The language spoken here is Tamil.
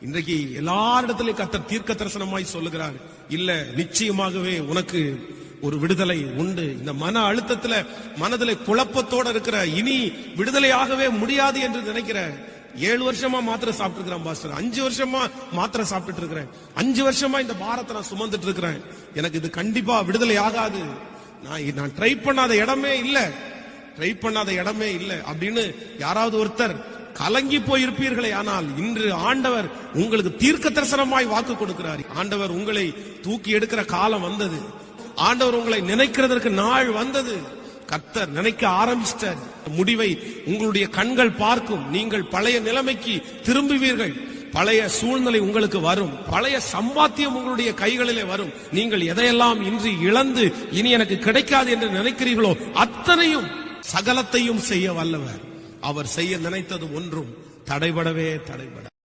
இன்றைக்கு எல்லாரிடத்திலும் கத்தர் தீர்க்க தரிசனமாய் சொல்லுகிறார். இல்ல நிச்சயமாகவே உனக்கு ஒரு விடுதலை உண்டு. இந்த மன அழுத்தத்துல மனதில குழப்பத்தோட இருக்கிற இனி விடுதலையாகவே முடியாது என்று நினைக்கிற ஏழு வருஷமா மாத்திரை சாப்பிட்டு இருக்கிறேன் பாஸ்டர். அஞ்சு வருஷமா மாத்திரை சாப்பிட்டு இருக்கிறேன் அஞ்சு வருஷமா இந்த பாரத்தை நான் சுமந்துட்டு இருக்கிறேன் எனக்கு இது கண்டிப்பா விடுதலை ஆகாது. நான் நான் ட்ரை பண்ணாத இடமே இல்ல. ட்ரை பண்ணாத இடமே இல்ல. அப்படின்னு யாராவது ஒருத்தர் கலங்கி போயிருப்பீர்களே ஆனால் இன்று ஆண்டவர் உங்களுக்கு தீர்க்க தரிசனமாய் வாக்கு கொடுக்கிறார். ஆண்டவர் உங்களை தூக்கி எடுக்கிற காலம் வந்தது. ஆண்டவர் உங்களை நினைக்கிறதற்கு நாள் வந்தது. கத்தர் நினைக்க ஆரம்பிச்சிட்டார். முடிவை உங்களுடைய கண்கள் பார்க்கும். நீங்கள் பழைய நிலைமைக்கு திரும்புவீர்கள். பழைய சூழ்நிலை உங்களுக்கு வரும். பழைய சம்பாத்தியம் உங்களுடைய கைகளிலே வரும். நீங்கள் எதையெல்லாம் இன்றி இழந்து இனி எனக்கு கிடைக்காது என்று நினைக்கிறீர்களோ அத்தனையும் சகலத்தையும் செய்ய வல்லவர். அவர் செய்ய நினைத்தது ஒன்றும் தடைபடவே தடைபட